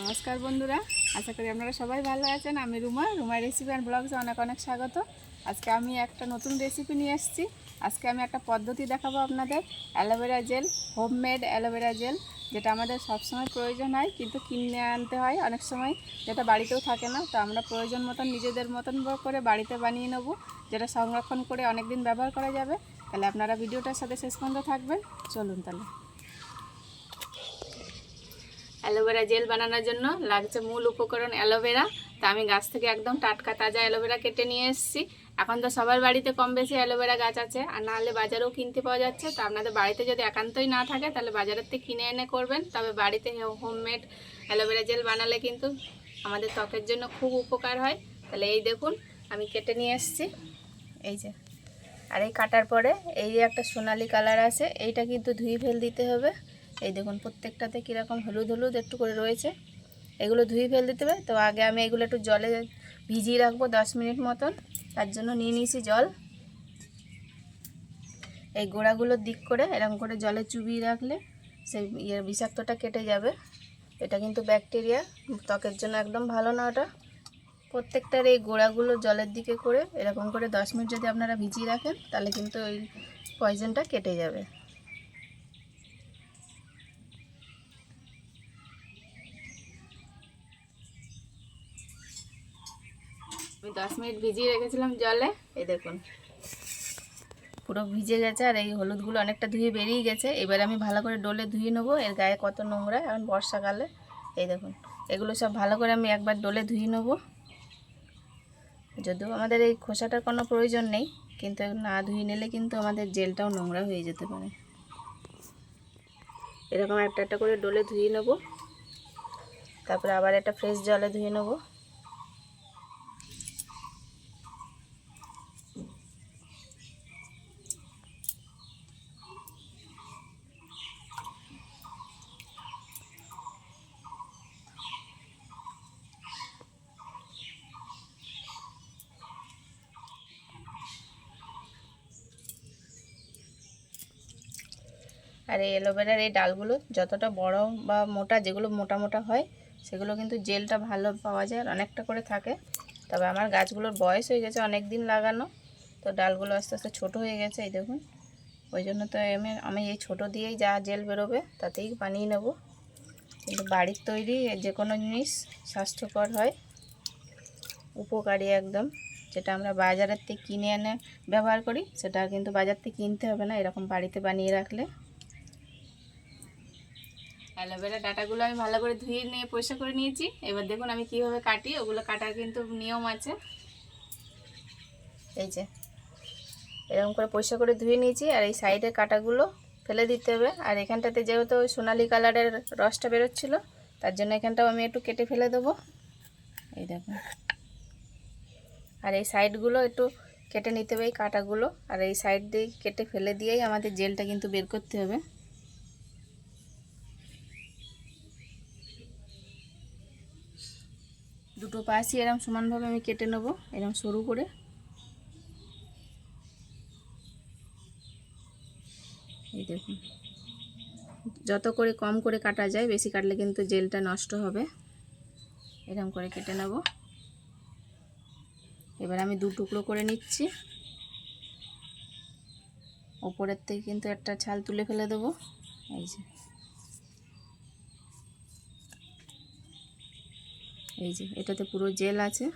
নমস্কার বন্ধুরা, আশা করি আপনারা সবাই ভালো আছেন। আমি রুমা রুমার রেসিপি অ্যান্ড ব্লগসে অনেক অনেক স্বাগত। আজকে আমি একটা নতুন রেসিপি নিয়ে এসেছি। আজকে আমি একটা পদ্ধতি দেখাবো আপনাদের। Aloe vera gel homemade aloe vera gel, যেটা আমাদের সবসময় প্রয়োজন হয়, কিন্তু কিনে আনতে হয়। অনেক সময় যেটা বাড়িতেও থাকে না, তো আমরা প্রয়োজন মতন, নিজেদের মতন করে বাড়িতে বানিয়ে নেব, যেটা সংরক্ষণ করে অনেক দিন ব্যবহার করা যাবে। তাহলে আপনারা ভিডিওটার সাথে শেষ পর্যন্ত থাকবেন। চলুন তাহলে। অ্যালোভেরা জেল বানানোর জন্য লাগছে মূল উপকরণ অ্যালোভেরা। তা আমি গাছ থেকে একদম টাটকা তাজা অ্যালোভেরা কেটে নিয়ে এসেছি। এখন তো সবার বাড়িতে কম বেশি অ্যালোভেরা গাছ আছে। আর নাহলে বাজারেও কিনতে পাওয়া যাচ্ছে। তো আপনাদের বাড়িতে যদি একান্তই না থাকে, তাহলে বাজারের থেকে কিনে এনে করবেন। তবে বাড়িতে হোমমেড অ্যালোভেরা জেল বানালে কিন্তু আমাদের ত্বকের জন্য খুব উপকার হয়। তাহলে এই দেখুন, আমি কেটে নিয়ে এসেছি। এই যে, আর এই কাটার পরে এই যে একটা সোনালি কালার আছে, এইটা কিন্তু ধুয়ে ফেল দিতে হবে। এই দেখুন, প্রত্যেকটাতে কীরকম হলুদ হলুদ একটু করে রয়েছে। এগুলো ধুয়ে ফেল দিতে হবে। তো আগে আমি এগুলো একটু জলে ভিজিয়ে রাখব দশ মিনিট মতন। তার জন্য নিয়ে নিয়েছি জল। এই গোড়াগুলোর দিক করে এরকম করে জলে চুবিয়ে রাখলে সেই ইয়ে বিষাক্তটা কেটে যাবে। এটা কিন্তু ব্যাকটেরিয়া, ত্বকের জন্য একদম ভালো না ওটা। প্রত্যেকটার এই গোড়াগুলো জলের দিকে করে এরকম করে দশ মিনিট যদি আপনারা ভিজিয়ে রাখেন, তাহলে কিন্তু ওই পয়জনটা কেটে যাবে। দশ মিনিট ভিজিয়ে রেখেছিলাম জলে। এই দেখুন। পুরো ভিজে গেছে আর এই হলুদগুলো অনেকটা ধুয়ে বেরিয়ে গেছে। এবার আমি ভালো করে ডোলে ধুয়ে নেব। এর গায়ে কত নোংরা এখন বর্ষাকালে। এই দেখুন, এগুলো সব ভালো করে আমি একবার ডোলে ধুয়ে নেব। যদিও আমাদের এই খোসাটার কোনো প্রয়োজন নেই, কিন্তু না ধুয়ে নিলে কিন্তু আমাদের জেলটাও নোংরা হয়ে যেতে পারে। এরকম একটা একটা করে ডোলে ধুয়ে নেব। তারপরে আবার একটা ফ্রেশ জলে ধুয়ে নেব। আর এই অ্যালোভেরার এই ডালগুলো যতটা বড় বা মোটা যেগুলো মোটা মোটা হয়, সেগুলো কিন্তু জেলটা ভালো পাওয়া যায় আর অনেকটা করে থাকে। তবে আমার গাছগুলোর বয়স হয়ে গেছে অনেক দিন লাগানো, তো ডালগুলো আস্তে আস্তে ছোটো হয়ে গেছে, এই দেখুন। ওই জন্য তো আমি আমি এই ছোটো দিয়েই যা জেল বেরোবে তাতেই বানিয়ে নেব। কিন্তু বাড়ির তৈরি যে কোনো জিনিস স্বাস্থ্যকর হয়, উপকারী একদম। যেটা আমরা বাজারের থেকে কিনে এনে ব্যবহার করি, সেটা কিন্তু বাজার থেকে কিনতে হবে না, এরকম বাড়িতে বানিয়ে রাখলে। অ্যালোভেরা ডাটাগুলো আমি ভালো করে ধুয়ে নিয়ে পরিষ্কার করে নিয়েছি। এবার দেখুন আমি কীভাবে কাটি, ওগুলো কাটার কিন্তু নিয়ম আছে। এই যে, এরকম করে পরিষ্কার করে ধুয়ে নিয়েছি আর এই সাইডের কাটাগুলো ফেলে দিতে হবে। আর এখানটাতে যেহেতু সোনালি কালারের রসটা বেরোচ্ছিলো, তার জন্য এখানটাও আমি একটু কেটে ফেলে দেবো। এই দেখুন। আর এই সাইডগুলো একটু কেটে নিতে হবে এই কাটাগুলো। আর এই সাইড দিয়ে কেটে ফেলে দিয়েই আমাদের জেলটা কিন্তু বের করতে হবে। দুটো পাশই এরকম সমানভাবে আমি কেটে নেব এরকম সরু করে। এই দেখুন। যত করে কম করে কাটা যায়, বেশি কাটলে কিন্তু জেলটা নষ্ট হবে। এরকম করে কেটে নেব। এবার আমি দু টুকরো করে নিচ্ছি। ওপরের থেকে কিন্তু একটা ছাল তুলে ফেলে দেবো। এই যে। এই যে, এটাতে পুরো জেল আছে।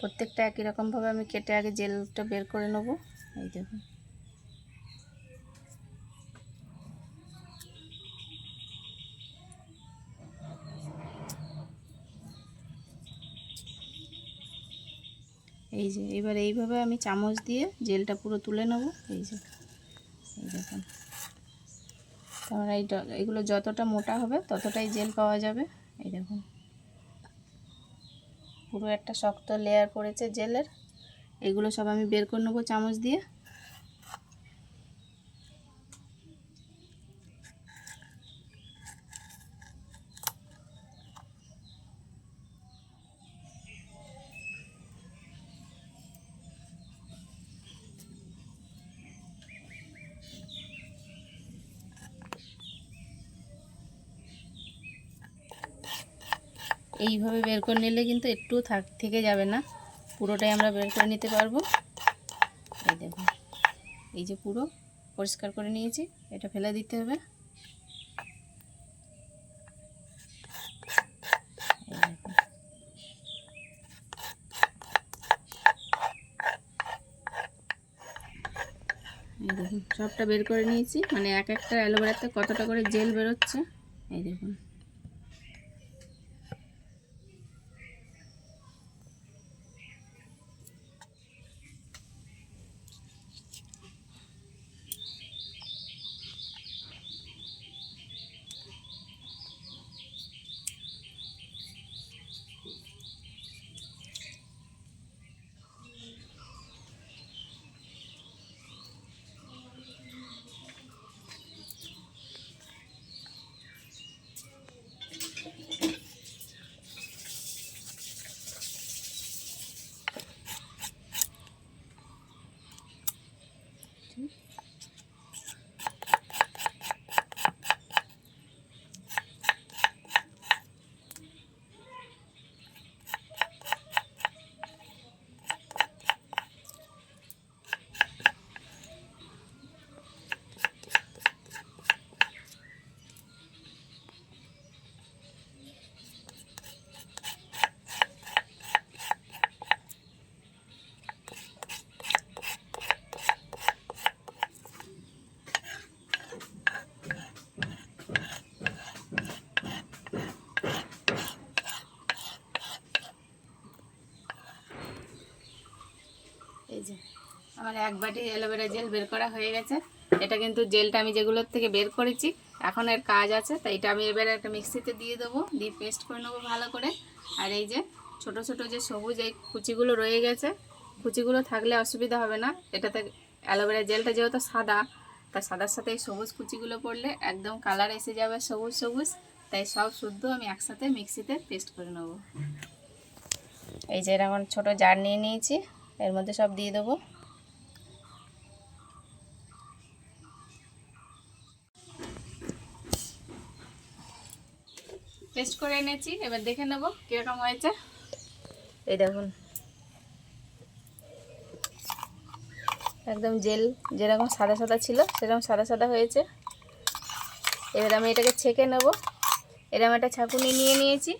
প্রত্যেকটা একই রকমভাবে আমি কেটে আগে জেলটা বের করে নেব। এই দেখুন। এই যে, এবার এইভাবে আমি চামচ দিয়ে জেলটা পুরো তুলে নেব। এই যে, এই দেখুন। তারপর এই এগুলো যতটা মোটা হবে, ততটাই জেল পাওয়া যাবে। এই দেখুন। পুরো একটা শক্ত লেয়ার পড়েছে জেলের। এগুলো সব আমি বের করে নেব চামচ দিয়ে। এইভাবে বের করে নিলে কিন্তু একটু থাক থেকে যাবে না। পুরোটাই আমরা বের করে নিতে পারব। এই দেখুন এই যে পুরো পরিষ্কার করে নিয়েছি, এটা ফেলে দিতে হবে। দেখুন সবটা বের করে নিয়েছি। মানে এক একটা অ্যালোভেরাতে কতটা করে জেল বেরোচ্ছে, এই দেখুন এই যে আমার এক বাটি অ্যালোভেরা জেল বের করা হয়ে গেছে। এটা কিন্তু জেলটা আমি যেগুলোর থেকে বের করেছি, এখন এর কাজ আছে, তাই এটা আমি এবারে একটা মিক্সিতে দিয়ে দেবো, দিয়ে পেস্ট করে নেব ভালো করে। আর এই যে ছোট ছোট যে সবুজ এই কুচিগুলো রয়ে গেছে, কুচিগুলো থাকলে অসুবিধা হবে না। এটাতে অ্যালোভেরা জেলটা যেহেতু সাদা, তা সাদার সাথে এই সবুজ কুচিগুলো পড়লে একদম কালার এসে যাবে সবুজ সবুজ। তাই সব শুদ্ধ আমি একসাথে মিক্সিতে পেস্ট করে নেব। এই যে এরকম ছোট জার নিয়ে নিয়েছি, এর মধ্যে সব দিয়ে দেবো। পেস্ট করে এনেছি। এবার দেখে নেব কীরকম হয়েছে। এই দেখুন। একদম জেল, যেরকম সাদা সাদা ছিল, সেরকম সাদা সাদা হয়েছে। এবার আমি এটাকে ছেঁকে নেব। এরকম একটা ছাঁকুনি নিয়ে নিয়েছি।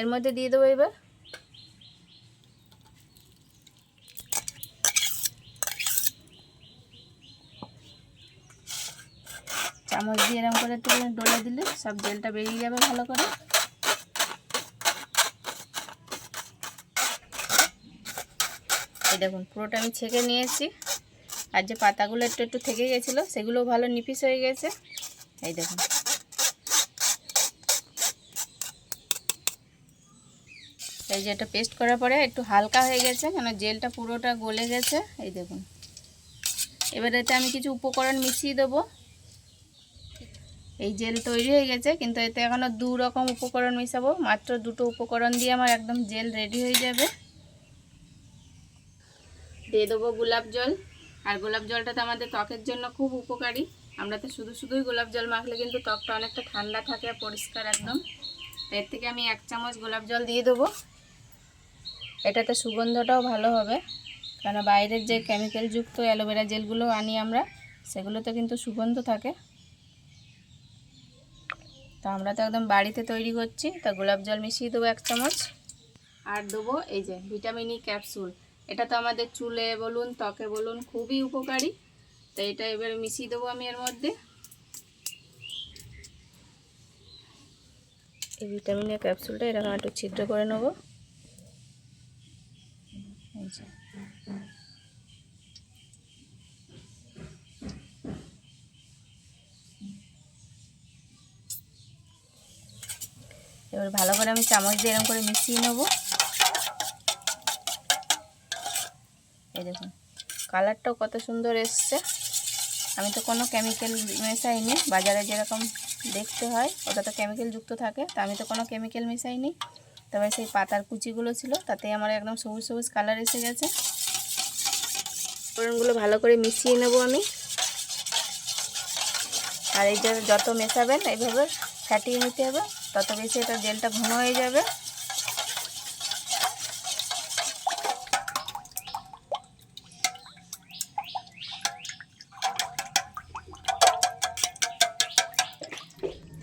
এর মধ্যে দিয়ে দেবো এবার। চামচ দিয়ে এরকম করে একটু ডলে দিলে সব জেলটা বেরিয়ে যাবে ভালো করে। এই দেখুন, পুরোটা আমি ছেঁকে নিয়েছি। আর যে পাতাগুলো একটু একটু থেকে গেছিল সেগুলো ভালো নিপিস হয়ে গেছে। এই দেখুন। এই যে এটা পেস্ট করার পরে একটু হালকা হয়ে গেছে, কেন জেলটা পুরোটা গলে গেছে। এই দেখুন। এবার এতে আমি কিছু উপকরণ মিশিয়ে দেবো। এই জেল তৈরি হয়ে গেছে, কিন্তু এতে এখনও দু রকম উপকরণ মিশাবো। মাত্র দুটো উপকরণ দিয়ে আমার একদম জেল রেডি হয়ে যাবে। দিয়ে দেবো গোলাপ জল। আর গোলাপ জলটা তো আমাদের ত্বকের জন্য খুব উপকারী। আমরা তো শুধু শুধুই গোলাপ জল মাখলে কিন্তু ত্বকটা অনেকটা ঠান্ডা থাকে পরিষ্কার একদম। এর থেকে আমি এক চামচ গোলাপ জল দিয়ে দেবো। এটাতে সুগন্ধটাও ভালো হবে। কেন বাইরের যে কেমিক্যালযুক্ত অ্যালোভেরা জেলগুলো আনি আমরা, সেগুলোতে কিন্তু সুগন্ধ থাকে। তো আমরা তো একদম বাড়িতে তৈরি করছি, তা গোলাপ জল মিশিয়ে দেবো এক চামচ। আর দেবো এই যে ভিটামিন ই ক্যাপসুল। এটা তো আমাদের চুলে বলুন, ত্বকে বলুন খুবই উপকারী। তো এটা এবারে মিশিয়ে দেবো আমি এর মধ্যে। এই ভিটামিনের ক্যাপসুলটা এরকম একটু ছিদ্র করে নেব। এবার ভালো করে আমি চামচ দিয়ে এরকম করে মিশিয়ে নেব। এই দেখুন, কালারটাও কত সুন্দর এসছে। আমি তো কোনো কেমিক্যাল মেশাইনি, বাজারে যেরকম দেখতে হয়, ওটা তো কেমিক্যাল যুক্ত থাকে, তা আমি তো কোনো কেমিক্যাল মেশাইনি। তবে সেই পাতার কুচিগুলো ছিল, তাতে আমার একদম সবুজ সবুজ কালার এসে গেছে। ফোড়নগুলো ভালো করে মিশিয়ে নেব আমি। আর এই যত মেশাবেন, এইভাবে ফাটিয়ে নিতে হবে। তত বেশি এটা জেলটা ঘন হয়ে যাবে।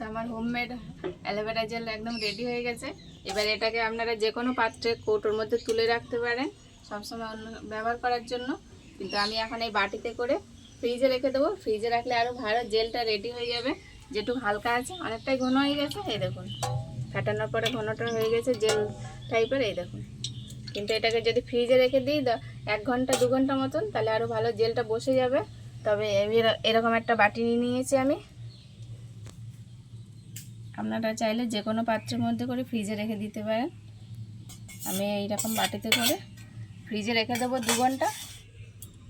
আমার হোমমেড অ্যালোভেরা জেল একদম রেডি হয়ে গেছে। এবার এটাকে আপনারা যে কোনো পাত্রে কৌটোর মধ্যে তুলে রাখতে পারেন, সবসময় ব্যবহার করার জন্য। কিন্তু আমি এখন এই বাটিতে করে ফ্রিজে রেখে দেবো। ফ্রিজে রাখলে আরও ভালো জেলটা রেডি হয়ে যাবে। যেটুকু হালকা আছে, অনেকটাই ঘন হয়ে গেছে, এই দেখুন। ফাটানোর পরে ঘনটা হয়ে গেছে জেল টাইপের এই দেখুন। কিন্তু এটাকে যদি ফ্রিজে রেখে দিই এক ঘণ্টা, দু ঘণ্টা মতন, তাহলে আরও ভালো জেলটা বসে যাবে। তবে এর- এরকম একটা বাটি নিয়ে নিয়েছি আমি। আপনারা চাইলে যে কোনো পাত্রের মধ্যে করে ফ্রিজে রেখে দিতে পারেন। আমি এইরকম বাটিতে করে ফ্রিজে রেখে দেবো দু ঘণ্টা।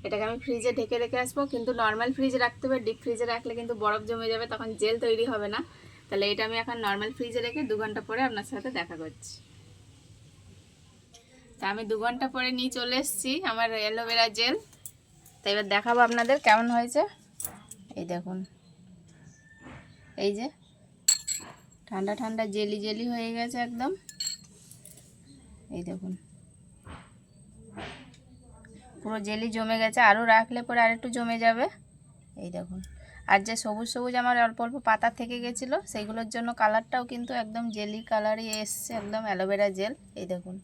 এটাকে আমি ফ্রিজে ঢেকে রেখে আসব। কিন্তু নর্মাল ফ্রিজে রাখতে হবে ডিপ ফ্রিজে রাখলে কিন্তু বরফ জমে যাবে, তখন জেল তৈরি হবে না। তাহলে এটা আমি এখন নর্মাল ফ্রিজে রেখে দু ঘণ্টা পরে আপনার সাথে দেখা করছি। তা আমি দু ঘণ্টা পরে নিয়ে চলে এসেছি আমার অ্যালোভেরা জেল তো এবার দেখাবো আপনাদের কেমন হয়েছে। এই দেখুন। এই যে, ঠান্ডা ঠান্ডা জেলি জেলি হয়ে গেছে একদম। এই দেখুন। পুরো জেলি জমে গেছে আরও রাখলে পরে আরেকটু জমে যাবে। এই দেখুন। আর যে সবুজ সবুজ আমার অল্প অল্প পাতা থেকে গেছিল, সেইগুলোর জন্য কালারটাও কিন্তু একদম জেলি কালারই এসছে, একদম অ্যালোভেরা জেল। এই দেখুন।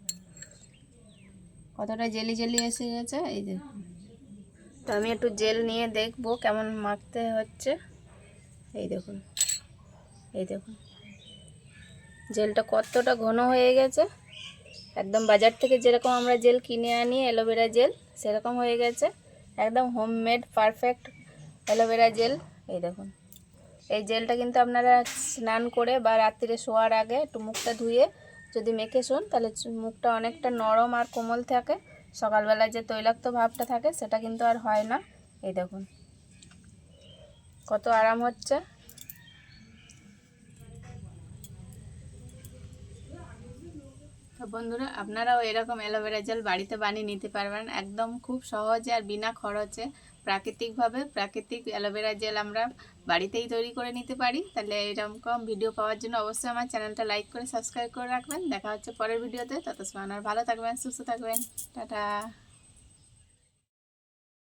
কতটা জেলি জেলি এসে গেছে, এই দেখুন তো আমি একটু জেল নিয়ে দেখব কেমন মাখতে হচ্ছে। এই দেখুন। এই দেখুন। জেলটা কতটা ঘন হয়ে গেছে। একদম বাজার থেকে যেরকম আমরা জেল কিনে আনি, অ্যালোভেরা জেল, সেরকম হয়ে গেছে। একদম হোমমেড পারফেক্ট অ্যালোভেরা জেল। এই দেখুন। এই জেলটা কিন্তু আপনারা স্নান করে বা রাত্রিরে শোয়ার আগে একটু মুখটা ধুয়ে যদি মেখে শোন, তাহলে মুখটা অনেকটা নরম আর কোমল থাকে। সকালবেলা যে তৈলাক্ত ভাবটা থাকে, সেটা কিন্তু আর হয় না। এই দেখুন। কত আরাম হচ্ছে। বন্ধুরা, আপনারাও এরকম অ্যালোভেরা জেল বাড়িতে বানিয়ে নিতে পারবেন। একদম খুব সহজে আর বিনা খরচে। প্রাকৃতিকভাবে প্রাকৃতিক অ্যালোভেরা জেল আমরা বাড়িতেই তৈরি করে নিতে পারি। তাহলে এরকম ভিডিও পাওয়ার জন্য অবশ্যই আমার চ্যানেলটা লাইক করে সাবস্ক্রাইব করে রাখবেন। দেখা হচ্ছে পরের ভিডিওতে। তত সময় ভালো থাকবেন, সুস্থ থাকবেন। টাটা।